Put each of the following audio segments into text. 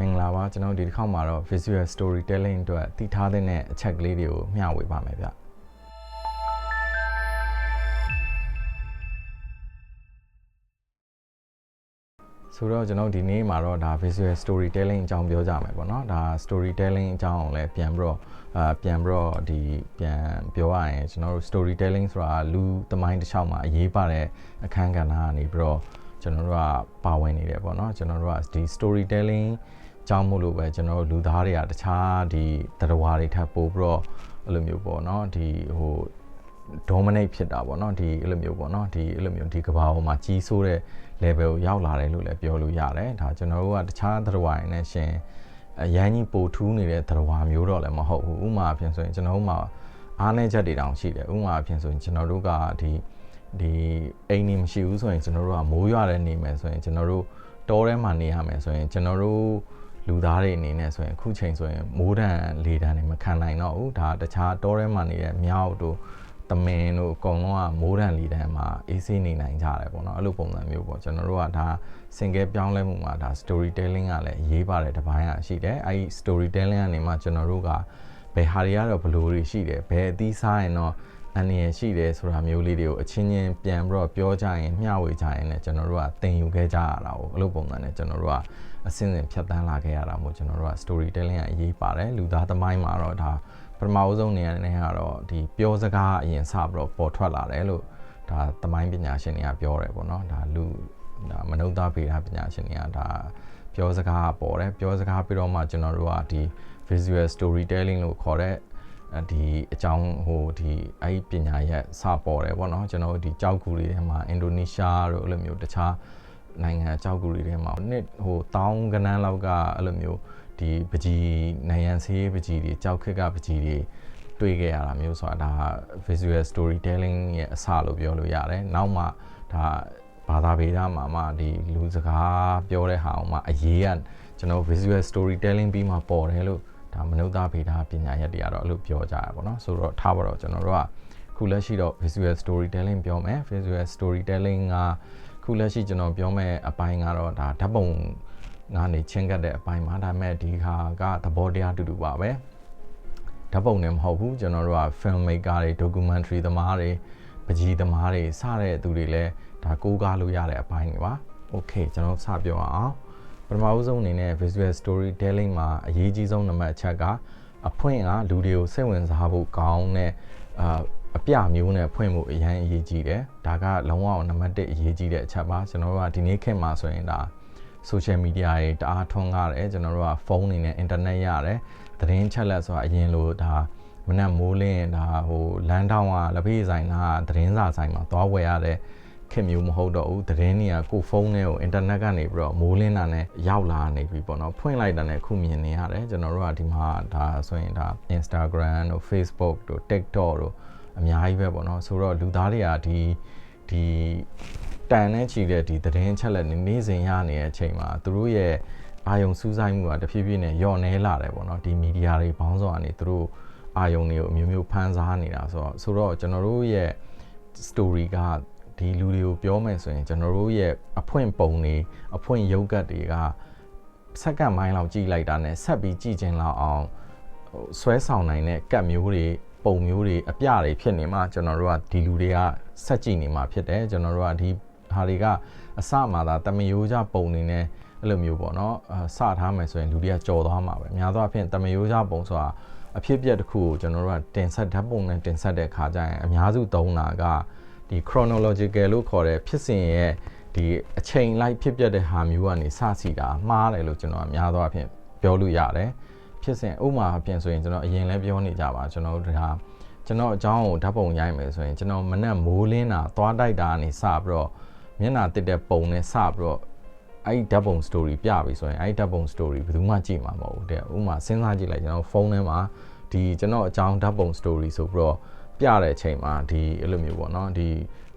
မင်္ဂလာပါကျွန်တော်တို့ဒီတစ်ခေါက်မှာတော့ visual storytelling အတွက်တည်ထားတဲ့အချက်ကလေးတွေကိုမျှဝေပါမယ်ဗျဆိုတော့ကျွန်တော်ဒီနေ့မှာတော့ဒါ visual storytelling အကြောင်းပြောကြမယ်ပေါ့နော်ဒါ storytelling အကြောင်းကိုလည်းပြန်ပြီးတော့အာပြန်ပြီးတော့ဒီပြန်ပြောရရင်ကျွန်တော်တို့ storytelling ဆိုတာလူသမိုင်းတစ်လျှောက်မှာအရေးပါတဲ့အခန်းကဏ္ဍကနေပြီးတော့ကျွန်တော်တို့ကပါဝင်နေတယ်ပေါ့နော်ကျွန်တော်တို့ကဒီ storytelling ကြောင်းမို့လို့ပဲကျွန်တော်တို့လူသားတွေကတခြားဒီတရားတွေထပ်ပို့ပြီးတော့အဲ့လိုမျိုးပေါ့နော်ဒီဟို dominate ဖြစ်တာပေါ့နော်ဒီအဲ့လိုမျိုးပေါ့နော်ဒီအဲ့လိုမျိုးဒီကဘာပေါ်မှာကြီးစိုးတဲ့ level ကိုရောက်လာတယ်လို့လည်းပြောလို့ရတယ်ဒါကျွန်တော်တို့ကတခြားသတ္တဝါတွေနဲ့ရှင်အရန်ကြီးပိုထူးနေတဲ့သတ္တဝါမျိုးတော့လည်းမဟုတ်ဘူးဥမာအဖြစ်ဆိုရင်ကျွန်တော်တို့မှာအားနည်းချက်တွေတောင်ရှိတယ်ဥမာအဖြစ်ဆိုရင်ကျွန်တော်တို့ကဒီဒီအိမ်နေမရှိဘူးဆိုရင်ကျွန်တော်တို့ကမိုးရွာတဲ့နေမယ်ဆိုရင်ကျွန်တော်တို့တောထဲမှာနေရမယ်ဆိုရင်ကျွန်တော်တို့ လူသားတွေအနေနဲ့ဆိုရင်အခုချိန်ဆိုရင်မိုးတန်လေတန်တွေမခံနိုင်တော့ဘူးဒါတခြားတောထဲမှာနေတဲ့မြောက်တို့တမင်တို့အကုန်လုံးကမိုးတန်လီတန်မှာအေးဆေးနေနိုင်ကြတယ်ပေါ့နော်အဲ့လိုပုံစံမျိုးပေါ့ကျွန်တော်တို့ကဒါ single ပြောင်းလဲမှုမှာဒါ storytelling ကလည်းအရေးပါတယ်တစ်ပိုင်းอ่ะရှိတယ်အဲ့ဒီ storytelling ကနေမှကျွန်တော်တို့ကဘယ်ဟာတွေကတော့ဘယ်လိုတွေရှိတယ်ဘယ်အသီးစားရင်တော့ အန္တရာယ်ရှိတယ်ဆိုတာမျိုးလေးတွေကိုအချင်းချင်းပြန်ပြီးတော့ပြောကြရင်မျှဝေကြရင်လည်းကျွန်တော်တို့ကသင်ယူခဲ့ကြရတာကိုအဲ့လိုပုံစံနဲ့ကျွန်တော်တို့ကအစင်းစင်ဖြတ်တန်းလာခဲ့ရတာမို့ကျွန်တော်တို့က storytelling ကအရေးပါတယ်လူသားသမိုင်းမှာတော့ဒါပထမအဆုံးနေရာနဲ့ကတော့ဒီပြောစကားအရင်စပြီးတော့ပေါ်ထွက်လာတယ်လို့ဒါသမိုင်းပညာရှင်တွေကပြောတယ်ပေါ့နော်ဒါလူဒါမနုဿဗေဒပညာရှင်တွေကဒါပြောစကားပေါ်တယ်ပြောစကားပြီးတော့မှကျွန်တော်တို့ကဒီ visual storytelling လို့ခေါ်တဲ့ ဒီအကြောင်းဟိုဒီအဲ့ဒီပညာရဲ့စပေါ်တယ်ပေါ့နော်ကျွန်တော်တို့ဒီကြောက်ကူတွေထဲမှာအင်ဒိုနီးရှားတို့အဲ့လိုမျိုးတခြားနိုင်ငံကြောက်ကူတွေထဲမှာနှစ်ဟိုတောင်းကနန်းလောက်ကအဲ့လိုမျိုးဒီပကြီးနိုင်ရန်ဆေးပကြီးတွေကြောက်ခက်ကပကြီးတွေတွေ့ခဲ့ရတာမျိုးဆိုတာဒါ visual storytelling ရဲ့အစလို့ပြောလို့ရတယ်။နောက်မှဒါဘာသာဗေဒမှာမှဒီလူစကားပြောတဲ့ဟာအောင်မှအရေးကကျွန်တော် visual storytelling ပြီးမှပေါ်တယ်လို့ ဒါမနုဿဗေဒပညာရပ်တွေကတော့အဲ့လိုပြောကြရပါတော့။ဆိုတော့ထားပါတော့ကျွန်တော်တို့ကခုလက်ရှိတော့ visual storytelling ပြောမယ် visual storytelling ကခုလက်ရှိကျွန်တော်ပြောမယ်အပိုင်းကတော့ဒါဓာတ်ပုံကနေချင်းကပ်တဲ့အပိုင်းမှာဒါပေမဲ့ဒီဟာကသဘောတရားတူတူပါပဲဓာတ်ပုံနဲ့မဟုတ်ဘူးကျွန်တော်တို့က film maker တွေ documentary သမားတွေပကြီးသမားတွေစတဲ့သူတွေလည်းဒါကိုးကားလို့ရတဲ့အပိုင်းတွေပါ okay ကျွန်တော်စပြောအောင် ပထမဦးဆုံးအနေနဲ့ visual storytelling မှာအရေးကြီးဆုံးနံပါတ်အချက်ကအဖွင့်ကလူတွေကိုစိတ်ဝင်စားဖို့ကောင်းတဲ့အာအပြမျိုးနဲ့ဖွင့်ဖို့အရန်အရေးကြီးတယ်ဒါကလုံးဝနံပါတ်1အရေးကြီးတဲ့အချက်ပါကျွန်တော်တို့ကဒီနေ့ခေတ်မှာဆိုရင်ဒါ social media တွေတအားထွန်းကားတယ်ကျွန်တော်တို့ကဖုန်းနေနဲ့ internet ရတယ်သတင်းချက်လက်ဆိုတာအရင်လိုဒါမနက်မိုးလင်းဒါဟိုလမ်းတောင်းကလက်ဖေးဆိုင်ကသတင်းစာဆိုင်မှာသွားဝယ်ရတဲ့ ခင်မျိုးမဟုတ်တော့ဘူးသတင်းတွေကကိုဖုန်းနဲ့ကို internet ကနေပြီးတော့မိုးလင်းတာနဲ့ရောက်လာနေပြီပေါ့နော်ဖွင့်လိုက်တာနဲ့ခုမြင်နေရတယ်ကျွန်တော်တို့ကဒီမှာဒါဆိုရင်ဒါ Instagram တို့ Facebook တို့ TikTok တို့အများကြီးပဲပေါ့နော်ဆိုတော့လူသားတွေကဒီဒီတန်နဲ့ချီတဲ့ဒီသတင်းချက်လက်နေ့စဉ်ရနေတဲ့အချိန်မှာသူတို့ရဲ့အာယုံစူးစိုက်မှုကတဖြည်းဖြည်းနဲ့ညော့နေလာတယ်ပေါ့နော်ဒီမီဒီယာတွေဘောင်းစောကနေသူတို့အာယုံတွေကိုအမျိုးမျိုးဖန်ဆားနေတာဆိုတော့ဆိုတော့ကျွန်တော်တို့ရဲ့ story က ဒီလူတွေကိုပြောမယ်ဆိုရင်ကျွန်တော်တို့ရဲ့အဖွင့်ပုံတွေအဖွင့်ရုပ်ကတ်တွေကစက္ကန့်ပိုင်းလောက်ကြည့်လိုက်တာနဲ့ဆက်ပြီးကြည့်ခြင်းလောက်အောင်ဟိုဆွဲဆောင်နိုင်တဲ့ကတ်မျိုးတွေပုံမျိုးတွေအပြတွေဖြစ်နေမှကျွန်တော်တို့ကဒီလူတွေကဆက်ကြည့်နေမှဖြစ်တယ်ကျွန်တော်တို့ကဒီဟာတွေကအစမှသာတမယိုးကြပုံနေနဲ့အဲ့လိုမျိုးပေါ့နော်အစထားမယ်ဆိုရင်လူတွေကကြော်သွားမှာပဲများသောအားဖြင့်တမယိုးကြပုံဆိုတာအဖြစ်အပျက်တစ်ခုကိုကျွန်တော်တို့ကတင်ဆက်ဓာတ်ပုံနဲ့တင်ဆက်တဲ့ခါကျရင်အများစုသုံးတာက ဒီ chronological လို့ခေါ်တဲ့ဖြစ်စဉ်ရဲ့ဒီအချိန်လိုက်ဖြစ်ပျက်တဲ့ဟာမျိုးကနေစစီတာမှားတယ်လို့ကျွန်တော်အများသောအားဖြင့်ပြောလို့ရတယ်ဖြစ်စဉ်ဥမာအပြင်ဆိုရင်ကျွန်တော်အရင်လည်းပြောနေကြပါကျွန်တော်တို့ဒါကျွန်တော်အကြောင်းကိုဓာတ်ပုံရိုက်မယ်ဆိုရင်ကျွန်တော်မနက်မိုးလင်းတာသွားတိုက်တာကနေစပြီးတော့မျက်နှာတစ်တဲ့ပုံနဲ့စပြီးတော့အဲ့ဒီဓာတ်ပုံ story ပြပြီဆိုရင်အဲ့ဒီဓာတ်ပုံ story ဘယ်သူမှကြည့်မှာမဟုတ်ဘူးတဲ့ဥမာစဉ်းစားကြည့်လိုက်ကျွန်တော်ဖုန်းထဲမှာဒီကျွန်တော်အကြောင်းဓာတ်ပုံ story ဆိုပြီးတော့ ပြတဲ့အချိန်မှာဒီအဲ့လိုမျိုးပေါ့နော်ဒီ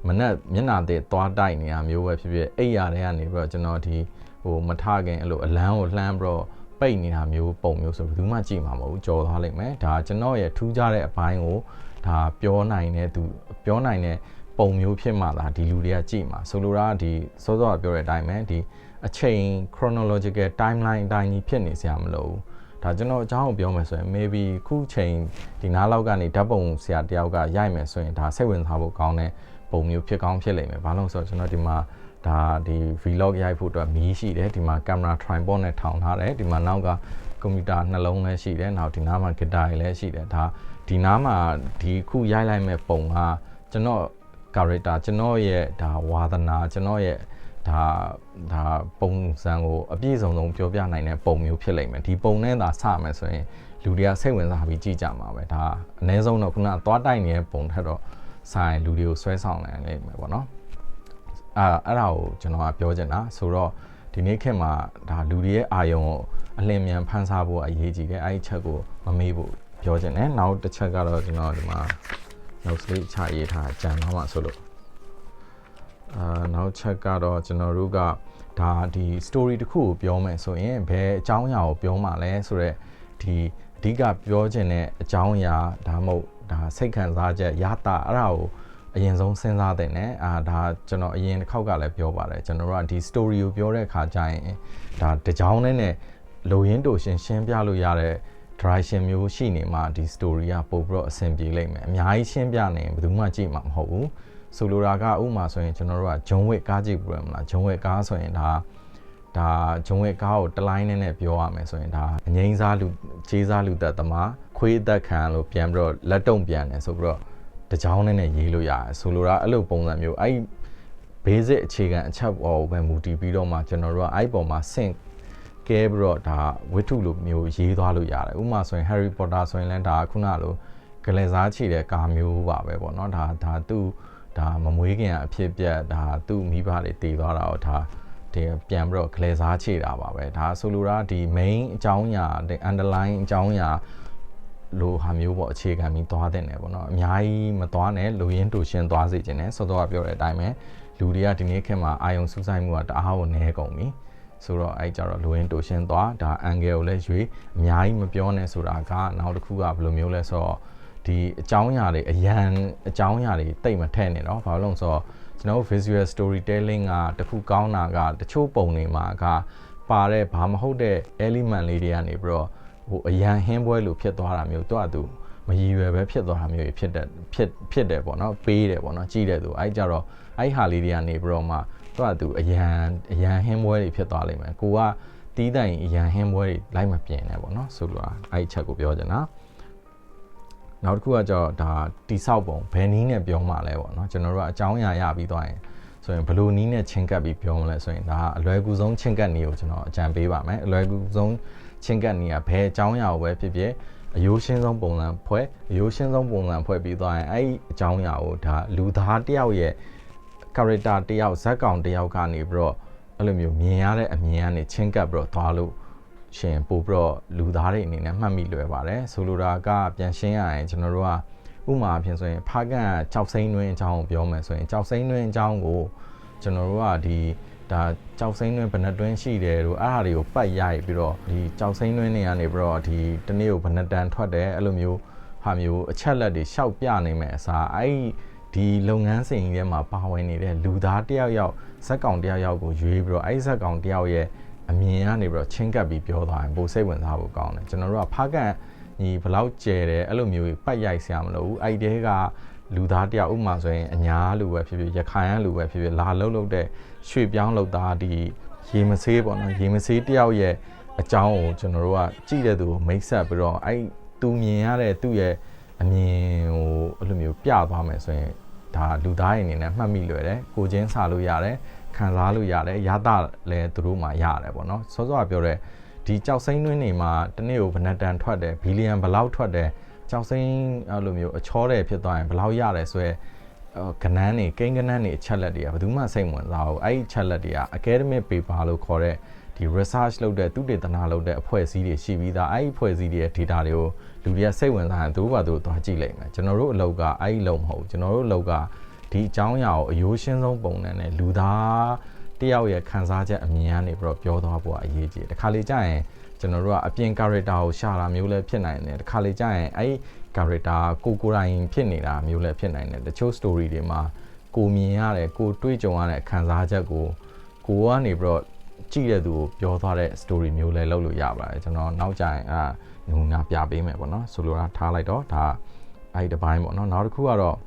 မနက်မျက်နှာတဲ့သွားတိုက်နေတာမျိုးပဲဖြစ်ဖြစ်အိပ်ရတဲ့ကနေပြီးတော့ကျွန်တော်ဒီဟိုမထခင်အဲ့လိုအလန်းကိုလှမ်းပြီးတော့ပိတ်နေတာမျိုးပုံမျိုးဆိုဘယ်သူမှကြည့်မှာမဟုတ်ဘူးကြော်သွားလိမ့်မယ်ဒါကျွန်တော်ရဲ့ထူးခြားတဲ့အပိုင်းကိုဒါပြောနိုင်တဲ့သူပြောနိုင်တဲ့ပုံမျိုးဖြစ်မှသာဒီလူတွေကကြည့်မှာဆိုလိုတာကဒီစောစောကပြောတဲ့အတိုင်းပဲဒီအချိန် chronological timeline အတိုင်းကြီးဖြစ်နေစရာမလိုဘူး ဒါကျွန်တော်အကြောင်းကိုပြောမယ်ဆိုရင် maybe ခုချိန်ဒီနားလောက်ကနေဓာတ်ပုံဆရာတယောက်ကရိုက်မယ်ဆိုရင်ဒါစိတ်ဝင်စားဖို့ကောင်းတဲ့ပုံမျိုးဖြစ်ကောင်းဖြစ်လိမ့်မယ်ဘာလို့လဲဆိုတော့ကျွန်တော်ဒီမှာဒါဒီ vlog ရိုက်ဖို့အတွက်မီးရှိတယ်ဒီမှာ camera tripod နဲ့ထောင်ထားတယ်ဒီမှာနောက်ကကွန်ပျူတာနှလုံးလည်းရှိတယ်နောက်ဒီနားမှာ guitar လည်းရှိတယ်ဒါဒီနားမှာဒီခုရိုက်လိုက်မဲ့ပုံကကျွန်တော် character ကျွန်တော်ရဲ့ဒါဝါသနာကျွန်တော်ရဲ့ ဒါဒါပုံစံကိုအပြည့်စုံဆုံးပြောပြနိုင်တဲ့ပုံမျိုးဖြစ်လိမ့်မယ်ဒီပုံနဲ့သာစမယ်ဆိုရင်လူတွေကစိတ်ဝင်စားပြီးကြည့်ကြမှာပဲဒါအနည်းဆုံးတော့ခုနကသွားတိုက်နေတဲ့ပုံထက်တော့ဆိုင်လူတွေကိုဆွဲဆောင်နိုင်လိမ့်မယ်ပေါ့နော်အာအဲ့ဒါကိုကျွန်တော်ကပြောချင်တာဆိုတော့ဒီနေ့ခေတ်မှာဒါလူတွေရဲ့အာယုံကိုအလင်းမြန်ဖန်ဆားဖို့အရေးကြီးတယ်အဲ့ဒီချက်ကိုမမေ့ဖို့ပြောချင်တယ်နောက်တစ်ချက်ကတော့ကျွန်တော်ဒီမှာ notes လေးချရေးထားကြံတော့မှဆိုလို့ အာနောက်ချက်ကတော့ကျွန်တော်တို့ကဒါဒီ story တစ်ခုကိုပြောမယ်ဆိုရင်ဘယ်အကြောင်းအရာကိုပြောမှလဲဆိုတော့ဒီအဓိကပြောချင်တဲ့အကြောင်းအရာဒါမှမဟုတ်ဒါစိတ်ခံစားချက်ရတာအဲ့ဒါကိုအရင်ဆုံးစဉ်းစားတဲ့နဲ့အာဒါကျွန်တော်အရင်တစ်ခေါက်ကလည်းပြောပါတယ်ကျွန်တော်တို့ကဒီ story ကိုပြောတဲ့အခါကျရင်ဒါတကြောင်နဲ့နဲ့လိုရင်းတူရှင်းရှင်းပြလို့ရတဲ့ direction မျိုးရှိနေမှဒီ story ကပို့ပြီးတော့အဆင်ပြေလိမ့်မယ်အများကြီးရှင်းပြနေဘယ်သူမှကြည့်မှာမဟုတ်ဘူး ဆိုလိုတာကဥမာဆိုရင်ကျွန်တော်တို့ကဂျုံဝစ်ကားကြည့်ဘူးမလားဂျုံဝစ်ကားဆိုရင်ဒါဒါဂျုံဝစ်ကားကိုတလိုင်းနဲ့နဲ့ပြောရမယ်ဆိုရင်ဒါအငိမ့်စားလူခြေးစားလူသက်သမားခွေးသက်ခံလို့ပြန်ပြီးတော့လက်တုံပြန်တယ်ဆိုပြီးတော့တကြောင်းနဲ့နဲ့ရေးလို့ရတယ်ဆိုလိုတာအဲ့လိုပုံစံမျိုးအဲ့ basic အခြေခံအချက်ပေါ်ပဲမူတည်ပြီးတော့မှကျွန်တော်တို့ကအဲ့ပေါ်မှာ sync ကဲပြီးတော့ဒါဝိထုလိုမျိုးရေးသွားလို့ရတယ်ဥပမာဆိုရင် Harry Potter ဆိုရင်လည်းဒါခုနလိုဂလဲစားချီတဲ့ကာမျိုးပါပဲပေါ့နော်ဒါဒါသူ့ ဒါမမွေးခင်အဖြစ်ပြက်ဒါသူ့မိဘတွေတည်သွားတာတော့ဒါဒီပြန်ပြီးတော့ဂလဲစားချီတာပါပဲဒါဆိုလိုတာဒီ main အကြောင်းအရာဒီ underline အကြောင်းအရာလိုဟာမျိုးပေါ့အခြေခံပြီးသွားတဲ့နယ်ပေါ့နော်အများကြီးမသွားနဲ့လူရင်းတူရှင်းသွားစေခြင်းနဲ့စောစောကပြောတဲ့အတိုင်းပဲလူတွေကဒီနေ့ခေတ်မှာအာယုံစူးစိုက်မှုကတအားကိုနည်းကုန်ပြီဆိုတော့အဲ့ကြတော့လိုရင်းတူရှင်းသွားဒါ angle ကိုလည်းရွေးအများကြီးမပြောနဲ့ဆိုတာကနောက်တစ်ခုကဘယ်လိုမျိုးလဲဆိုတော့ ဒီအကြောင်းအရာတွေအရန်အကြောင်းအရာတွေတိတ်မထဲ့နေတော့ဘာလို့လဲဆိုတော့ကျွန်တော်တို့ visual storytelling ကတခုကောင်းတာကတချို့ပုံတွေမှာကပါတဲ့ဘာမဟုတ်တဲ့ element လေးတွေကနေပြီးတော့ဟိုအရန်ဟင်းပွဲလိုဖြစ်သွားတာမျိုးတွားသူမရည်ရွယ်ပဲဖြစ်သွားတာမျိုးဖြစ်တဲ့ဖြစ်ဖြစ်တယ်ပေါ့နော်ပေးတယ်ပေါ့နော်ကြည့်တယ်သူအဲ့ကြတော့အဲ့ဟာလေးတွေကနေပြီးတော့မှသူကသူအရန်အရန်ဟင်းပွဲတွေဖြစ်သွားလိမ့်မယ်ကိုကတီးတိုင်အရန်ဟင်းပွဲတွေလိုက်မပြင်နဲ့ပေါ့နော်ဆိုလိုတာအဲ့ချက်ကိုပြောချင်တာ နောက်တစ်ခုကကျတော့ဒါတိဆောက်ပုံဘယ်နည်းနဲ့ပြောမှလဲပေါ့နော်ကျွန်တော်တို့ကအကြောင်းအရာရပြီးသွားရင်ဆိုရင်ဘယ်လိုနည်းနဲ့ချင်းကပ်ပြီးပြောမလဲဆိုရင်ဒါအလွယ်ကူဆုံးချင်းကပ်နည်းကိုကျွန်တော်အကြံပေးပါမယ်အလွယ်ကူဆုံးချင်းကပ်နည်းကဘယ်အကြောင်းအရာကိုပဲဖြစ်ဖြစ်အယိုးရှင်းဆုံးပုံစံဖွဲ့အယိုးရှင်းဆုံးပုံစံဖွဲ့ပြီးသွားရင်အဲ့ဒီအကြောင်းအရာကိုဒါလူသားတယောက်ရဲ့ character တယောက်ဇက်ကောင်တယောက်ကနေပြီးတော့အဲ့လိုမျိုးမြင်ရတဲ့အမြင်ကနေချင်းကပ်ပြီးတော့သွားလို့ ရှင်ပို့ပြီးတော့လူသားတွေအနေနဲ့မှတ်မိလွယ်ပါတယ်ဆိုလိုတာကပြန်ရှင်းရရင်ကျွန်တော်တို့ကဥမာအဖြစ်ဆိုရင်ဖားကန်ကြောက်စိမ့်တွင်းအကြောင်းကိုပြောမယ်ဆိုရင်ကြောက်စိမ့်တွင်းအကြောင်းကိုကျွန်တော်တို့ကဒီဒါကြောက်စိမ့်တွင်းဘယ်နှတွင်းရှိတယ်လို့အဲ့ဟာတွေကိုပတ်ရိုက်ပြီးတော့ဒီကြောက်စိမ့်တွင်းတွေကနေပြီးတော့ဒီတနေ့ကိုဘယ်နှတန်ထွက်တယ်အဲ့လိုမျိုးဟာမျိုးအချက်လက်တွေရှောက်ပြနိုင်မယ်အစားအဲ့ဒီလုပ်ငန်းစဉ်ကြီးထဲမှာပါဝင်နေတဲ့လူသားတယောက်ယောက်ဇက်ကောင်တယောက်ယောက်ကိုရွေးပြီးတော့အဲ့ဇက်ကောင်တယောက်ရဲ့ အမြင်ကနေပြီးတော့ချင်းကပ်ပြီးပြောသွားရင်ပိုစိတ်ဝင်စားဖို့ကောင်းတယ်ကျွန်တော်တို့ကဖားကန်ညီဘလောက်ကျဲတယ်အဲ့လိုမျိုးပတ်ရိုက်ဆရာမလို့အဲ့ဒီကလူသားတယောက်ဥမာဆိုရင်အညာလူပဲဖြစ်ဖြစ်ရခိုင်ရလူပဲဖြစ်ဖြစ်လာလှုပ်လှုပ်တဲ့ရွှေပြောင်းလှုပ်သားဒီရေမဆေးပေါ့နော်ရေမဆေးတယောက်ရဲ့အကြောင်းကိုကျွန်တော်တို့ကကြည့်တဲ့သူကိုမိတ်ဆက်ပြီးတော့အဲ့သူမြင်ရတဲ့သူ့ရဲ့အမြင်ဟိုအဲ့လိုမျိုးပြသွားမယ်ဆိုရင်ဒါလူသားရဲ့အနေနဲ့မှတ်မိလွယ်တယ်ကိုချင်းစာလို့ရတယ် ခံစားလို့ရတယ်ရတာလည်းသူတို့မှရတယ်ပေါ့နော်စောစောကပြောတဲ့ဒီကြောက်စိမ့်တွင်းတွေမှာတနေ့ကိုဘယ်နှတန်ထွက်တယ်ဘီလီယံဘယ်လောက်ထွက်တယ်ကြောက်စိမ့်အဲ့လိုမျိုးအချောတယ်ဖြစ်သွားရင်ဘယ်လောက်ရတယ်ဆိုရဲကနန်းနေကိန်းကနန်းနေအချက်လက်တွေကဘယ်သူမှစိတ်ဝင်စားဘူးအဲ့ဒီအချက်လက်တွေက academic paper လို့ခေါ်တဲ့ဒီ research လုပ်တဲ့သုတေသနလုပ်တဲ့အဖွဲ့အစည်းတွေရှိပြီးသားအဲ့ဒီအဖွဲ့အစည်းတွေရဲ့ data တွေကိုလူတွေကစိတ်ဝင်စားရင်သူတို့ဘာသူသွားကြည့်လိုက်မယ်ကျွန်တော်တို့အလုပ်ကအဲ့ဒီအလုပ်မဟုတ်ကျွန်တော်တို့အလုပ်က ဒီအကြောင်းအရာကိုအယိုးရှင်းဆုံးပုံနဲ့လူသားတယောက်ရဲ့ခံစားချက်အမြင်ကနေပြီးတော့ပြောသွားဖို့အရေးကြီးတယ်တခါလေကြာရင်ကျွန်တော်တို့ကအပြင် character ကိုရှာတာမျိုးလည်းဖြစ်နိုင်တယ်တခါလေကြာရင်အဲ့ character ကိုကိုယ်တိုင်ဖြစ်နေတာမျိုးလည်းဖြစ်နိုင်တယ်တချို့ story တွေမှာကိုမြင်ရတယ်ကိုတွေးကြုံရတဲ့ခံစားချက်ကိုကိုကနေပြီးတော့ကြည့်တဲ့သူကိုပြောသွားတဲ့ story မျိုးလည်းလုပ်လို့ရပါတယ်ကျွန်တော်နောက်ကြရင်အာနမူနာပြပေးမယ်ပေါ့နော်ဆိုလိုတာထားလိုက်တော့ဒါအဲ့ဒီတစ်ပိုင်းပေါ့နော်နောက်တစ်ခုကတော့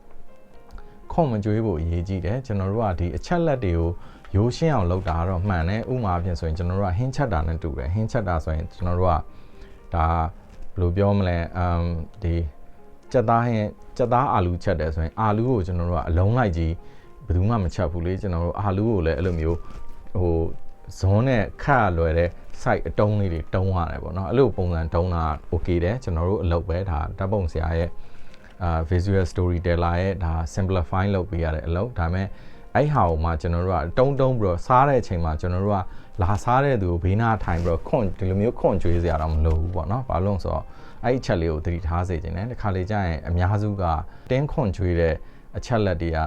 ခွန်မကြွေးဖို့အရေးကြီးတယ်ကျွန်တော်တို့ကဒီအချက်လက်တွေကိုရိုးရှင်းအောင်လုပ်တာကတော့မှန်တယ်ဥပမာအဖြစ်ဆိုရင်ကျွန်တော်တို့ကဟင်းချက်တာနဲ့တူတယ်ဟင်းချက်တာဆိုရင်ကျွန်တော်တို့ကဒါဘယ်လိုပြောမလဲအမ်ဒီကြက်သားဟင်းကြက်သားအာလူချက်တယ်ဆိုရင်အာလူကိုကျွန်တော်တို့ကအလုံးလိုက်ကြီးဘယ်သူမှမချက်ဘူးလေကျွန်တော်တို့အာလူကိုလည်းအဲ့လိုမျိုးဟိုဇွန်းနဲ့ခတ်လွယ်တဲ့ site အတုံးလေးတွေတုံးရတယ်ပေါ့နော်အဲ့လိုပုံစံတုံးတာ okay တယ်ကျွန်တော်တို့အလုပ်ပဲဒါဓာတ်ပုံဆရာရဲ့အာ visual storyteller ရဲ့ဒါ simplify လုပ်ပေးရတဲ့အလုပ်ဒါပေမဲ့အဲ့ဟာကိုမှကျွန်တော်တို့ကတုံးတုံးပြီးတော့စားတဲ့အချိန်မှာကျွန်တော်တို့ကလာစားတဲ့သူကိုဘေးနားထိုင်ပြီးတော့ခွန့်ဒီလိုမျိုးခွန့်ကြွေးစရာတော့မလိုဘူးပေါ့နော်ဘာလို့လဲဆိုတော့အဲ့ဒီချက်လေးကိုသတိထားစေချင်တယ်တစ်ခါလေကြာရင်အများစုကတင်းခွန့်ကြွေးတဲ့အချက်လက်တွေက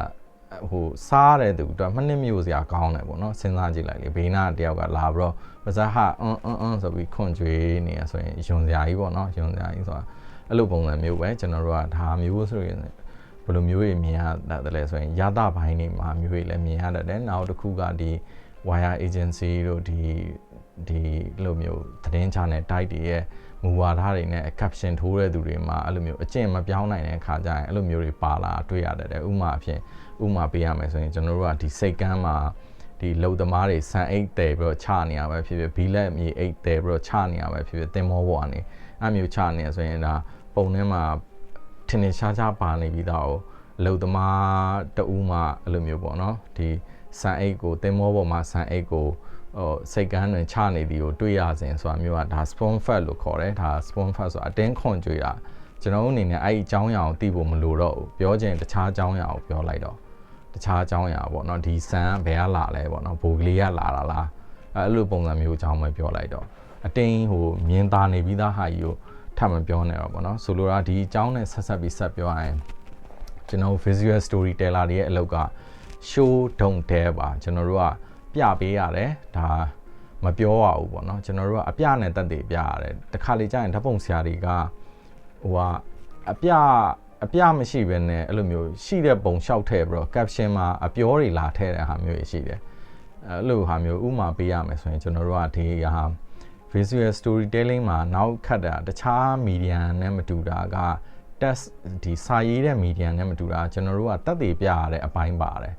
ဟိုစားတဲ့သူတော့မှနှစ်မျိုးစရာကောင်းတယ်ပေါ့နော်စဉ်းစားကြည့်လိုက်လေဘေးနားတယောက်ကလာပြီးတော့ပါဇာဟာအွန်းအွန်းအွန်းဆိုပြီးခွန့်ကြွေးနေရဆိုရင်ယွန်စရာကြီးပေါ့နော်ယွန်စရာကြီးဆိုတာ အဲ့လိုပုံစံမျိုးပဲကျွန်တော်တို့ကဒါမျိုးဆိုရင်ဘယ်လိုမျိုးတွေမြင်ရတတ်တယ်လဲဆိုရင်ရတာဘိုင်းတွေမှာမျိုးတွေလည်းမြင်ရတတ်တယ်နောက်တစ်ခုကဒီ wire agency တို့ဒီဒီလိုမျိုးသတင်း channel type တွေရဲ့မူဝါဒတွေနဲ့ caption ထိုးတဲ့သူတွေမှာအဲ့လိုမျိုးအကျင့်မပြောင်းနိုင်တဲ့အခါကျရင်အဲ့လိုမျိုးတွေပါလာတွေ့ရတယ်တဲ့ဥမာအဖြစ်ဥမာပေးရမယ်ဆိုရင်ကျွန်တော်တို့ကဒီစိတ်ကမ်းမှာဒီလုံသမားတွေဆန်အိတ်တယ်ပြီးတော့ချနေရပဲဖြစ်ဖြစ်ဘီလက်မြေအိတ်တယ်ပြီးတော့ချနေရပဲဖြစ်ဖြစ်တင်မောပေါ်ကနေအဲ့မျိုးချနေရဆိုရင်ဒါ ပုံထဲမှာထင်ထင်ရှားရှားပါနေပြီးတော့လုံသမားတူးမှအဲ့လိုမျိုးပေါ့နော်ဒီဆန်အိတ်ကိုတင်မောပေါ်မှာဆန်အိတ်ကိုဟိုစိတ်ကန်းတွင်ချနေသည်ကိုတွေ့ရစဉ်ဆိုတာမျိုးကဒါ spawn fat လို့ခေါ်တယ်ဒါ spawn fat ဆိုတာအတင်းခွန်ကြွေတာကျွန်တော်တို့အနေနဲ့အဲ့ဒီအကြောင်းအရာကိုသိဖို့မလိုတော့ဘူးပြောချင်တခြားအကြောင်းအရာကိုပြောလိုက်တော့တခြားအကြောင်းအရာပေါ့နော်ဒီဆန်ဘယ်ကလာလဲပေါ့နော်ဘိုကလေးကလာတာလားအဲ့လိုပုံစံမျိုးအကြောင်းပဲပြောလိုက်တော့အတင်းဟိုမြင်သာနေပြီးသားဟာကြီးကို ထပ်မပြောနဲ့တော့ပေါ့နော်ဆိုလိုတာဒီအကြောင်းနဲ့ဆက်ဆက်ပြီးဆက်ပြောရရင်ကျွန်တော် visual storyteller တွေရဲ့အလုပ်က show don't tell ပါကျွန်တော်တို့ကပြပေးရတယ်ဒါမပြောရဘူးပေါ့နော်ကျွန်တော်တို့ကအပြနဲ့တက်တည်ပြရတယ်တခါလေကြာရင်ဓာတ်ပုံဆရာတွေကဟိုကအပြအပြမရှိဘဲနဲ့အဲ့လိုမျိုးရှိတဲ့ပုံလျှောက်ထည့်ပြီးတော့ caption မှာအပြောတွေလာထည့်တဲ့ဟာမျိုးရှိတယ်အဲ့လိုဟာမျိုးဥမာပေးရမယ်ဆိုရင်ကျွန်တော်တို့ကဒီဟာ visual storytelling မှာနောက်ခတ်တာတခြား media နဲ့မတူတာက test ဒီစာရေးတဲ့ media နဲ့မတူတာကျွန်တော်တို့ကတက်တည်ပြရတဲ့အပိုင်းပါတယ်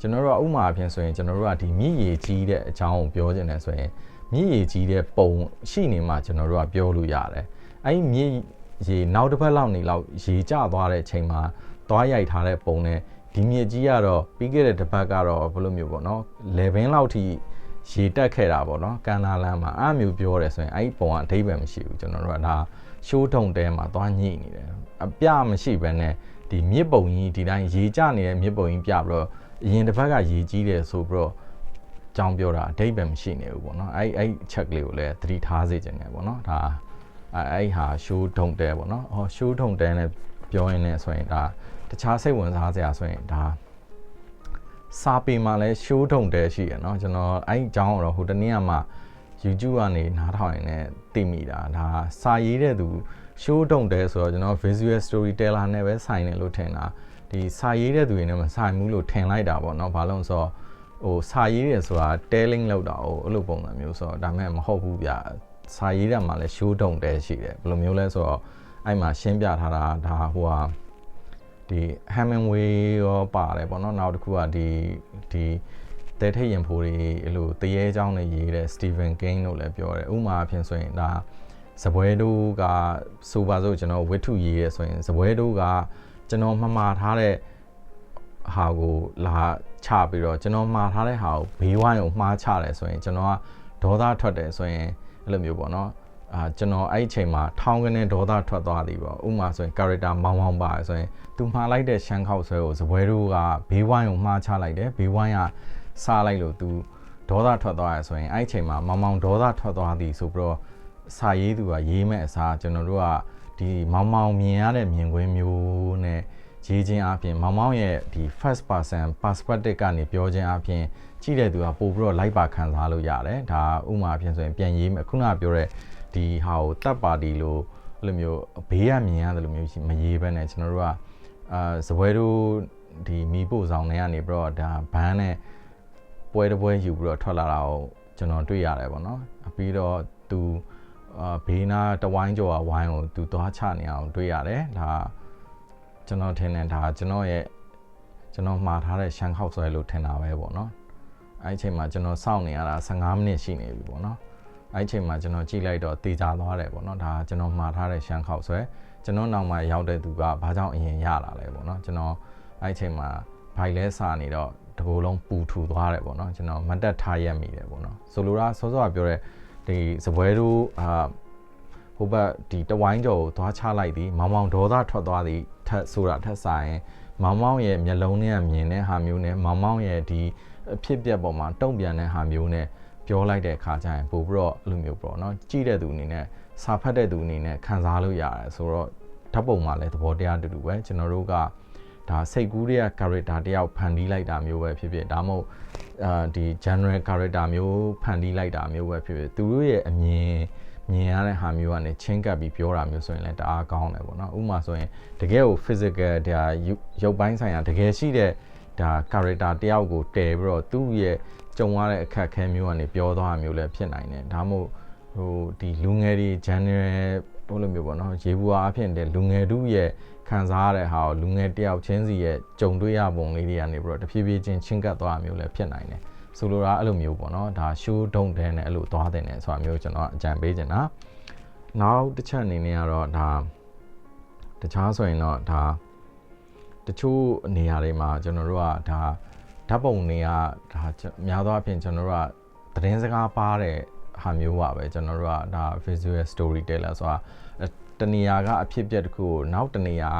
ကျွန်တော်တို့ကဥမာအဖြစ်ဆိုရင်ကျွန်တော်တို့ကဒီမြည်ရည်ကြီးတဲ့အကြောင်းကိုပြောချင်တယ်ဆိုရင်မြည်ရည်ကြီးတဲ့ပုံရှိနေမှကျွန်တော်တို့ကပြောလို့ရတယ်အဲ့ဒီမြည်ရေနောက်တစ်ပတ်လောက်နေလောက်ရေကျသွားတဲ့အချိန်မှာသွားရိုက်ထားတဲ့ပုံနဲ့ဒီမြစ်ကြီးကတော့ပြီးခဲ့တဲ့တစ်ပတ်ကတော့ဘယ်လိုမျိုးပေါ့နော်11လောက်ထိ ရေတက်ခဲ့တာပေါ့နော်ကန်နာလန်းမှာအဲ့မျိုးပြောတယ်ဆိုရင်အဲ့ဒီပုံကအဓိပ္ပာယ်မရှိဘူးကျွန်တော်တို့ကဒါရှိုးထုံတဲမှာသွားညှိနေတယ်အပြမရှိဘဲနဲ့ဒီမြစ်ပုံကြီးဒီတိုင်းရေကျနေတဲ့မြစ်ပုံကြီးပြပြီးတော့အရင်တစ်ပတ်ကရေကြီးတယ်ဆိုပြီးတော့ကြောင်းပြောတာအဓိပ္ပာယ်မရှိနေဘူးပေါ့နော်အဲ့အဲ့ချက်ကလေးကိုလည်းသတိထားစေချင်တယ်ပေါ့နော်ဒါအဲ့အဲ့ဟာရှိုးထုံတဲပေါ့နော်ဟောရှိုးထုံတဲနဲ့ပြောရင်းနဲ့ဆိုရင်ဒါတခြားစိတ်ဝင်စားစရာဆိုရင်ဒါ စာပေမှာလည်းရှိုးထုံတဲရှိရเนาะကျွန်တော်အဲ့အကြောင်းတော့ဟိုတနေ့ကမှ YouTube ကနေနားထောင်ရင်လည်းသိမိတာဒါစာရေးတဲ့သူ show တုံတဲဆိုတော့ကျွန်တော် visual storyteller နဲ့ပဲဆိုင်တယ်လို့ထင်တာဒီစာရေးတဲ့သူတွေနဲ့မဆိုင်ဘူးလို့ထင်လိုက်တာပေါ့เนาะဘာလို့ဆိုတော့ဟိုစာရေးတယ်ဆိုတာ telling လောက်တာဟိုအဲ့လိုပုံစံမျိုးဆိုတော့ဒါမဲ့မဟုတ်ဘူးဗျစာရေးတာမှာလည်း show တုံတဲရှိတယ်ဘယ်လိုမျိုးလဲဆိုတော့အဲ့မှာရှင်းပြထားတာဒါဟိုဟာ ဒီ Hemingway ရောပါတယ်ပေါ့နော်နောက်တစ်ခုကဒီဒီတဲထိတ်ရင်ဖိုးတွေအဲ့လိုတရေเจ้าနဲ့ရေးတဲ့ Stephen King လို့လည်းပြောတယ်ဥမာအဖြစ်ဆိုရင်ဒါစပွဲတို့ကဆိုပါစို့ကျွန်တော်ဝိထုရေးရဲဆိုရင်စပွဲတို့ကကျွန်တော်မှမှားထားတဲ့ဟာကိုလာချပြီးတော့ကျွန်တော်မှားထားတဲ့ဟာကိုဘေးဝိုင်းကိုမှားချတယ်ဆိုရင်ကျွန်တော်ကဒေါသထွက်တယ်ဆိုရင်အဲ့လိုမျိုးပေါ့နော် အာကျွန်တော်အဲ့ဒီချိန်မှာထောင်းကနေဒေါသထွက်သွားသည်ပေါ့ဥမာဆိုရင် character မောင်းမောင်းပါဆိုရင်သူမှားလိုက်တဲ့ရှမ်းခောက်ဆွဲကိုစပွဲတို့ကဘေးဝိုင်းကိုမှားချလိုက်တယ်ဘေးဝိုင်းကစားလိုက်လို့သူဒေါသထွက်သွားရဆိုရင်အဲ့ဒီချိန်မှာမောင်မောင်ဒေါသထွက်သွားသည်ဆိုပြီးတော့စာရေးသူကရေးမဲ့အစားကျွန်တော်တို့ကဒီမောင်မောင်မြင်ရတဲ့မြင်ကွင်းမျိုးနဲ့ရေးခြင်းအပြင်မောင်မောင်ရဲ့ဒီ first person perspective ကနေပြောခြင်းအပြင်ကြည့်တဲ့သူကပို့ပြီးတော့လိုက်ပါခံစားလို့ရတယ်ဒါဥမာအဖြစ်ဆိုရင်ပြန်ရေးမယ်ခုနကပြောတဲ့ ဒီဟာကိုတပ်ပါတီလို့အဲ့လိုမျိုးဘေးကမြင်ရတယ်လို့မျိုးရှိမရေးဘဲနဲ့ကျွန်တော်တို့ကအာစပွဲတို့ဒီမီပို့ဆောင်တွေကနေပြီးတော့ဒါဘန်းနဲ့ပွဲတစ်ပွဲယူပြီးတော့ထွက်လာတာကိုကျွန်တော်တွေ့ရတယ်ပေါ့နော်ပြီးတော့သူအာဘေးနာတဝိုင်းကျော်ကဝိုင်းကိုသူသွားချနေအောင်တွေ့ရတယ်ဒါကျွန်တော်ထင်တယ်ဒါကျွန်တော်ရဲ့ကျွန်တော်မှားထားတဲ့ရှမ်းခောက်ဆွဲလို့ထင်တာပဲပေါ့နော်အဲ့ဒီအချိန်မှာကျွန်တော်စောင့်နေရတာ15မိနစ်ရှိနေပြီပေါ့နော် အဲ့ဒီအချိန်မှာကျွန်တော်ကြည့်လိုက်တော့တေချာသွားတယ်ပေါ့နော်ဒါကျွန်တော်မှားထားတဲ့ရှမ်းခောက်ဆွဲကျွန်တော်နောက်မှာရောက်တဲ့သူကဘာကြောင့်အရင်ရလာလဲပေါ့နော်ကျွန်တော်အဲ့ဒီအချိန်မှာဘိုက်လဲစာနေတော့တကူလုံးပူထူသွားတယ်ပေါ့နော်ကျွန်တော်မတ်တက်ထားရက်မိတယ်ပေါ့နော်ဆိုလိုတာစောစောကပြောတဲ့ဒီစပွဲတို့အာဟိုဘက်ဒီတဝိုင်းကျော်ကိုသွားချလိုက်သည်မောင်မောင်ဒေါသထွက်သွားသည်ထက်ဆိုတာထက်ဆိုင်မောင်မောင်ရဲ့မျက်လုံးနဲ့မြင်တဲ့ဟာမျိုးနဲ့မောင်မောင်ရဲ့ဒီအဖြစ်ပြက်ပေါ်မှာတုံ့ပြန်တဲ့ဟာမျိုးနဲ့ ပြောလိုက်တဲ့အခါကျရင်ပို့ပြီးတော့အဲ့လိုမျိုးပေါ့နော်ကြည့်တဲ့သူအနေနဲ့စာဖတ်တဲ့သူအနေနဲ့ခံစားလို့ရတယ်ဆိုတော့ဓာတ်ပုံမှာလည်းသဘောတရားတူတူပဲကျွန်တော်တို့ကဒါစိတ်ကူးတဲ့ character တယောက်ဖန်တီးလိုက်တာမျိုးပဲဖြစ်ဖြစ်ဒါမှမဟုတ်အာဒီ general character မျိုးဖန်တီးလိုက်တာမျိုးပဲဖြစ်ဖြစ်သူတို့ရဲ့အမြင်မြင်ရတဲ့ဟာမျိုးကနေချင်းကပ်ပြီးပြောတာမျိုးဆိုရင်လည်းတအားကောင်းတယ်ပေါ့နော်ဥပမာဆိုရင်တကယ်ကို physical ဒါရုပ်ပိုင်းဆိုင်ရာတကယ်ရှိတဲ့ဒါ character တယောက်ကိုတည်ပြီးတော့သူ့ရဲ့ ကြုံရတဲ့အခက်အခဲမျိုးကနေပြောသွားတာမျိုးလည်းဖြစ်နိုင်တယ်ဒါမှမဟုတ်ဟိုဒီလူငယ်တွေ general ဘို့လိုမျိုးပေါ့နော်ရေဘူးအားဖြင့်တဲ့လူငယ်တို့ရဲ့ခံစားရတဲ့ဟာကိုလူငယ်တယောက်ချင်းစီရဲ့ကြုံတွေ့ရပုံလေးတွေကနေပြီးတော့တဖြည်းဖြည်းချင်းချင်းကပ်သွားမျိုးလည်းဖြစ်နိုင်တယ်ဆိုလိုတာအဲ့လိုမျိုးပေါ့နော်ဒါ show don't တဲ့နဲ့အဲ့လိုသွားတဲ့နဲ့ဆိုတာမျိုးကျွန်တော်အကြံပေးချင်တာနောက်တစ်ချက်အနေနဲ့ကတော့ဒါတခြားဆိုရင်တော့ဒါတချို့နေရာတွေမှာကျွန်တော်တို့ကဒါ ဓာတ်ပုံတွေကဒါများသောအားဖြင့်ကျွန်တော်တို့ကသတင်းစကားပါတဲ့ဟာမျိုးပါပဲကျွန်တော်တို့ကဒါ visual storyteller ဆိုတာတနေရာကအဖြစ်အပျက်တစ်ခုကိုနောက်တနေရာ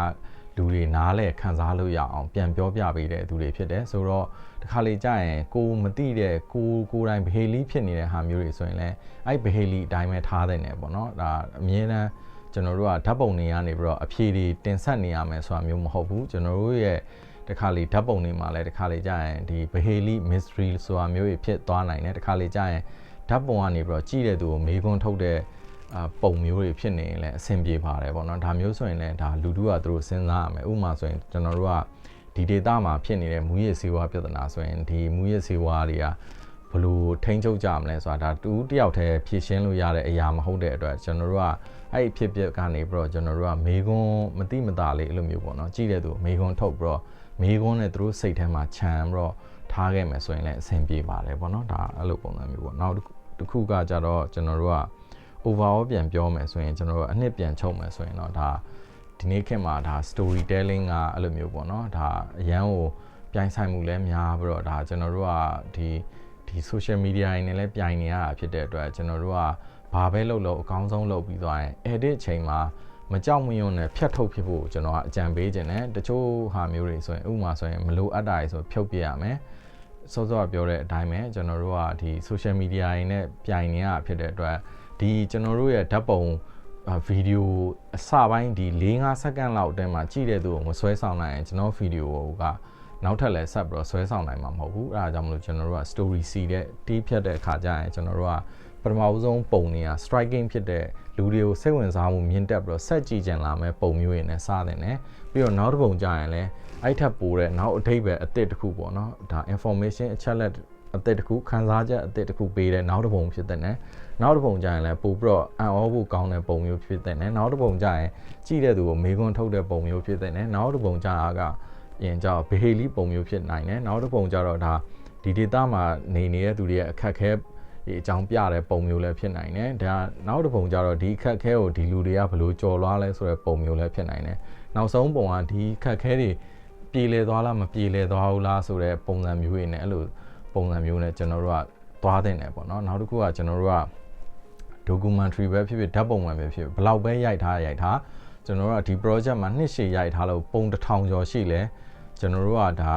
ကလူတွေနားလဲခံစားလို့ရအောင်ပြန်ပြောပြပေးတဲ့သူတွေဖြစ်တယ်ဆိုတော့တခါလေကြာရင်ကိုမသိတဲ့ကိုကိုတိုင်း behavior ဖြစ်နေတဲ့ဟာမျိုးတွေဆိုရင်လည်းအဲ့ behavior အတိုင်းပဲထားတဲ့နယ်ပေါ့နော်ဒါအမြဲတမ်းကျွန်တော်တို့ကဓာတ်ပုံတွေကနေပြီးတော့အဖြေတွေတင်ဆက်နေရမယ်ဆိုတာမျိုးမဟုတ်ဘူးကျွန်တော်တို့ရဲ့ တခါလေဓာတ်ပုံတွေမှာလည်းတခါလေကြာရင်ဒီ behavior mystery ဆိုတာမျိုးတွေဖြစ်သွားနိုင်တယ်တခါလေကြာရင်ဓာတ်ပုံကနေပြီးတော့ကြည့်တဲ့သူကိုမေးခွန်းထုတ်တဲ့အာပုံမျိုးတွေဖြစ်နေရင်လည်းအဆင်ပြေပါတယ်ပေါ့နော်ဒါမျိုးဆိုရင်လည်းဒါလူတို့ကသူတို့စဉ်းစားရမယ်ဥပမာဆိုရင်ကျွန်တော်တို့ကဒီ data မှာဖြစ်နေတဲ့မူရည်စေဝါပြဿနာဆိုရင်ဒီမူရည်စေဝါတွေကဘလို့ထိန်းချုပ်ကြမလဲဆိုတာဒါတူတယောက်တည်းဖြည့်ရှင်းလို့ရတဲ့အရာမဟုတ်တဲ့အတွက်ကျွန်တော်တို့ကအဲ့ဒီဖြစ်ပျက်ကနေပြီးတော့ကျွန်တော်တို့ကမေခွန်းမတိမတာလေးအဲ့လိုမျိုးပေါ့နော်ကြည့်တဲ့သူမေခွန်းထုတ်ပြီးတော့ မေခွန်းနဲ့သူတို့စိတ်ထဲမှာခြံပြီးတော့ထားခဲ့မယ်ဆိုရင်လည်းအဆင်ပြေပါတယ်ပေါ့နော်ဒါအဲ့လိုပုံစံမျိုးပေါ့နောက်တစ်ခုကကြတော့ကျွန်တော်တို့က overall ပြန်ပြောမယ်ဆိုရင်ကျွန်တော်တို့အနှစ်ပြန်ချုပ်မယ်ဆိုရင်တော့ဒါဒီနေ့ခေတ်မှာဒါ storytelling ကအဲ့လိုမျိုးပေါ့နော်ဒါအရန်ကိုပြိုင်ဆိုင်မှုလည်းများပြီးတော့ဒါကျွန်တော်တို့ကဒီဒီ social media တွေနဲ့လည်းပြိုင်နေရတာဖြစ်တဲ့အတွက်ကျွန်တော်တို့ကဘာပဲလုပ်လို့အကောင်းဆုံးလုပ်ပြီးသွားရင် edit ချိန်မှာ မကြောက်မရွံ့နဲ့ဖြတ်ထုတ်ဖြစ်ဖို့ကျွန်တော်ကအကြံပေးခြင်းနဲ့တချို့ဟာမျိုးတွေဆိုရင်ဥပမာဆိုရင်မလိုအပ်တာတွေဆိုဖြုတ်ပြရမယ်စောစောကပြောတဲ့အတိုင်းပဲကျွန်တော်တို့ကဒီ social media တွေနဲ့ပြိုင်နေရတာဖြစ်တဲ့အတွက်ဒီကျွန်တော်တို့ရဲ့ဓာတ်ပုံဗီဒီယိုအစပိုင်းဒီ4-5စက္ကန့်လောက်အတွင်းမှာကြည့်တဲ့သူကိုမဆွဲဆောင်နိုင်ရင်ကျွန်တော်ဗီဒီယိုကနောက်ထပ်လည်းဆက်ပြီးတော့ဆွဲဆောင်နိုင်မှာမဟုတ်ဘူးအဲဒါကြောင့်မလို့ကျွန်တော်တို့က story C တဲ့တီးဖြတ်တဲ့အခါကျရင်ကျွန်တော်တို့က ပထမဦးဆုံးပုံတွေက striking ဖြစ်တဲ့လူတွေကိုစိတ်ဝင်စားမှုမြင့်တက်ပြီးတော့ဆက်ကြည့်ကြလာမဲ့ပုံမျိုးတွေနဲ့စတဲ့နဲ့ပြီးတော့နောက်တစ်ပုံကျရင်လည်းအဲ့ထက်ပိုတဲ့နောက်အထိပ္ပယ်အသစ်တစ်ခုပေါ့နော်ဒါ information အချက်လက်အသစ်တစ်ခုခန်းစားချက်အသစ်တစ်ခုပေးတဲ့နောက်တစ်ပုံဖြစ်တဲ့နဲ့နောက်တစ်ပုံကျရင်လည်းပို့ပြီးတော့အံ့ဩဖို့ကောင်းတဲ့ပုံမျိုးဖြစ်တဲ့နဲ့နောက်တစ်ပုံကျရင်ကြည့်တဲ့သူကိုမေးခွန်းထုတ်တဲ့ပုံမျိုးဖြစ်တဲ့နဲ့နောက်တစ်ပုံကျတာကရင်ကြောက်ဘေဟေလီပုံမျိုးဖြစ်နိုင်တယ်နောက်တစ်ပုံကျတော့ဒါဒီ data မှာနေနေတဲ့သူတွေရဲ့အခက်ခဲ ဒီအကြောင်းပြတဲ့ပုံမျိုးလည်းဖြစ်နိုင်တယ်ဒါနောက်တစ်ပုံကျတော့ဒီအခက်ခဲကိုဒီလူတွေကဘယ်လိုကြော်လွားလဲဆိုတဲ့ပုံမျိုးလည်းဖြစ်နိုင်တယ်နောက်ဆုံးပုံကဒီအခက်ခဲတွေပြေလည်သွားလားမပြေလည်သွားဘူးလားဆိုတဲ့ပုံစံမျိုးတွေနဲ့အဲ့လိုပုံစံမျိုးနဲ့ကျွန်တော်တို့ကသွားတဲ့နယ်ပေါ့နော်နောက်တစ်ခုကကျွန်တော်တို့က documentary ပဲဖြစ်ဖြစ်ဓာတ်ပုံပဲဖြစ်ဖြစ်ဘလောက်ပဲရိုက်ထားရိုက်ထားကျွန်တော်တို့ကဒီ project မှာနှစ်ရှည်ရိုက်ထားလို့ပုံတစ်ထောင်ကျော်ရှိလဲကျွန်တော်တို့ကဒါ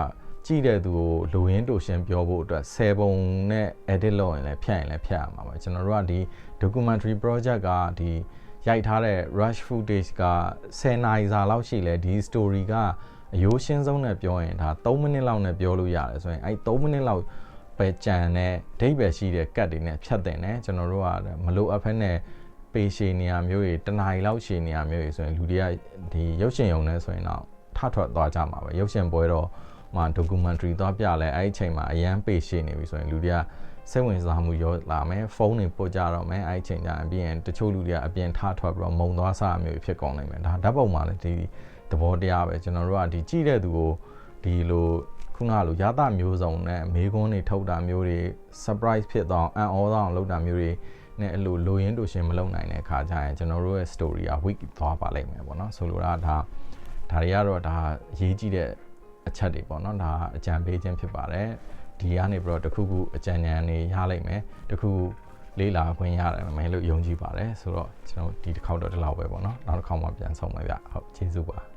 ကြည့်တဲ့သူကိုလူရင်းတူရှင်ပြောဖို့အတွက်10ပုံနဲ့ edit လုပ်ရင်လည်းဖြတ်ရင်လည်းဖြတ်ရမှာပါကျွန်တော်တို့ကဒီ documentary project ကဒီရိုက်ထားတဲ့ rush footage က10နာရီစာလောက်ရှိလဲဒီ story ကအယိုးရှင်းဆုံးနဲ့ပြောရင်ဒါ3မိနစ်လောက်နဲ့ပြောလို့ရတယ်ဆိုရင်အဲ့3မိနစ်လောက်ပဲကြံတဲ့ဒိတ်ပဲရှိတဲ့ကတ်တွေနဲ့ဖြတ်တင်တယ်ကျွန်တော်တို့ကမလိုအပ်ဖက်နဲ့ပေရှည်နေရာမျိုးတွေတနားရီလောက်ရှည်နေရာမျိုးတွေဆိုရင်လူတွေကဒီရုပ်ရှင်ရုံနဲ့ဆိုရင်တော့ထထွက်သွားကြမှာပဲရုပ်ရှင်ပွဲတော့ မှာ documentary သွားပြလဲအဲ့ဒီအချိန်မှာအရန်ပေရှည်နေပြီဆိုရင်လူတွေကစိတ်ဝင်စားမှုရောလာမယ်ဖုန်းတွေပို့ကြတော့မယ်အဲ့ဒီအချိန်ကျရင်ပြီးရင်တချို့လူတွေကအပြင်ထထွက်ပြီးတော့မုံသွားစားမျိုးဖြစ်ကုန်နိုင်မယ်ဒါဓာတ်ပုံမှာလည်းဒီသဘောတရားပဲကျွန်တော်တို့ကဒီကြည့်တဲ့သူကိုဒီလိုခုနကလိုရသမျိုးစုံနဲ့မေးခွန်းတွေထုတ်တာမျိုးတွေ surprise ဖြစ်သွားအောင်အံ့ဩသွားအောင်လုပ်တာမျိုးတွေနဲ့အဲ့လိုလိုရင်းတို့ရှင်မလုပ်နိုင်တဲ့ခါကျရင်ကျွန်တော်တို့ရဲ့ story က weak သွားပါလိမ့်မယ်ပေါ့နော်ဆိုလိုတာကဒါဒါတွေကတော့ဒါရေးကြည့်တဲ့ အချက်တွေပေါ့နော်ဒါအကြံပေးခြင်းဖြစ်ပါတယ်ဒီကနေပြီးတော့တခုခုအကြံဉာဏ်တွေရလိမ့်မယ်တခုခုလေးလာခွင့်ရတယ်မယ်လို့ယုံကြည်ပါတယ်ဆိုတော့ကျွန်တော်ဒီတစ်ခေါက်တော့ဒီလောက်ပဲပေါ့နော်နောက်တစ်ခေါက်မှပြန်ဆောင်မယ်ဗျဟုတ်ကျေးဇူးပါ